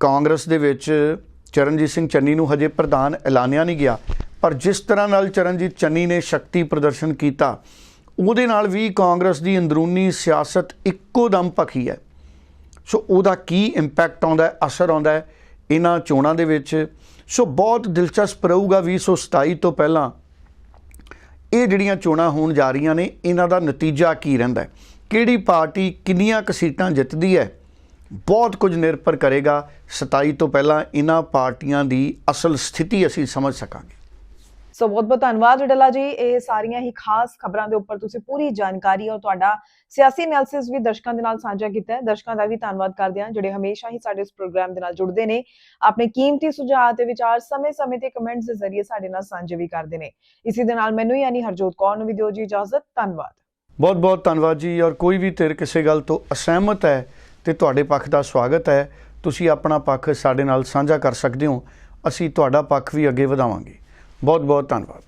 ਕਾਂਗਰਸ ਦੇ ਵਿੱਚ ਚਰਨਜੀਤ ਸਿੰਘ ਚੰਨੀ ਨੂੰ ਹਜੇ ਪ੍ਰਧਾਨ ਐਲਾਨਿਆ ਨਹੀਂ ਗਿਆ, ਪਰ ਜਿਸ ਤਰ੍ਹਾਂ ਨਾਲ ਚਰਨਜੀਤ ਚੰਨੀ ਨੇ ਸ਼ਕਤੀ ਪ੍ਰਦਰਸ਼ਨ ਕੀਤਾ, ਉਹਦੇ ਨਾਲ ਵੀ ਕਾਂਗਰਸ ਦੀ ਅੰਦਰੂਨੀ ਸਿਆਸਤ ਇੱਕੋ ਦਮ ਭਖੀ ਹੈ। ਸੋ ਉਹਦਾ ਕੀ ਇੰਪੈਕਟ ਆਉਂਦਾ, ਅਸਰ ਆਉਂਦਾ ਇਹਨਾਂ ਚੋਣਾਂ ਦੇ ਵਿੱਚ? ਸੋ ਬਹੁਤ ਦਿਲਚਸਪ ਰਹੂਗਾ 2027 ਤੋਂ ਪਹਿਲਾਂ ਇਹ ਜਿਹੜੀਆਂ ਚੋਣਾਂ ਹੋਣ ਜਾ ਰਹੀਆਂ ਨੇ, ਇਹਨਾਂ ਦਾ ਨਤੀਜਾ ਕੀ ਰਹਿੰਦਾ ਕਿਹੜੀ ਪਾਰਟੀ ਕਿੰਨੀਆਂ ਕੁ ਸੀਟਾਂ ਜਿੱਤਦੀ ਹੈ? ਬਹੁਤ ਕੁਝ ਨਿਰਭਰ ਕਰੇਗਾ 27 ਤੋਂ ਪਹਿਲਾਂ ਇਹਨਾਂ ਪਾਰਟੀਆਂ ਦੀ ਅਸਲ ਸਥਿਤੀ ਅਸੀਂ ਸਮਝ ਸਕਾਂਗੇ। ਸੋ ਬਹੁਤ ਬਹੁਤ ਧੰਨਵਾਦ ਡੱਲਾ ਜੀ। ਇਹ ਸਾਰੀਆਂ ਹੀ ਖਾਸ ਖਬਰਾਂ ਦੇ ਉੱਪਰ ਤੁਸੀਂ ਪੂਰੀ ਜਾਣਕਾਰੀ ਔਰ ਤੁਹਾਡਾ ਸਿਆਸੀ ਐਨਾਲਿਸਿਸ ਵੀ ਦਰਸ਼ਕਾਂ ਦੇ ਨਾਲ ਸਾਂਝਾ ਕੀਤਾ ਹੈ। ਦਰਸ਼ਕਾਂ ਦਾ ਵੀ ਧੰਨਵਾਦ ਕਰਦੇ ਹਾਂ, ਜਿਹੜੇ ਹਮੇਸ਼ਾ ਹੀ ਸਾਡੇ ਇਸ ਪ੍ਰੋਗਰਾਮ ਦੇ ਨਾਲ ਜੁੜਦੇ ਨੇ। ਆਪਣੇ ਕੀਮਤੀ ਸੁਝਾਅ ਤੇ ਵਿਚਾਰ ਸਮੇਂ-ਸਮੇਂ ਤੇ ਕਮੈਂਟਸ ਦੇ ਜ਼ਰੀਏ ਸਾਡੇ ਨਾਲ ਸਾਂਝੇ ਵੀ ਕਰਦੇ ਨੇ। ਇਸੇ ਦੇ ਨਾਲ ਮੈਨੂੰ ਯਾਨੀ ਹਰਜੋਤ ਕੌਰ ਨੂੰ ਵੀ ਦਿਓ ਜੀ ਇਜਾਜ਼ਤ। ਧੰਨਵਾਦ। ਬਹੁਤ ਬਹੁਤ ਧੰਨਵਾਦ ਜੀ। ਔਰ ਕੋਈ ਵੀ ਧਿਰ ਕਿਸੇ ਗੱਲ ਤੋਂ ਅਸਹਿਮਤ ਹੈ ਤੇ ਤੁਹਾਡੇ ਪੱਖ ਦਾ ਸਵਾਗਤ ਹੈ, ਤੁਸੀਂ ਆਪਣਾ ਪੱਖ ਸਾਡੇ ਨਾਲ ਸਾਂਝਾ ਕਰ ਸਕਦੇ ਹੋ। ਅਸੀਂ ਤੁਹਾਡਾ ਪੱਖ ਵੀ ਅੱਗੇ ਵਧਾਵਾਂਗੇ। ਬਹੁਤ ਬਹੁਤ ਧੰਨਵਾਦ।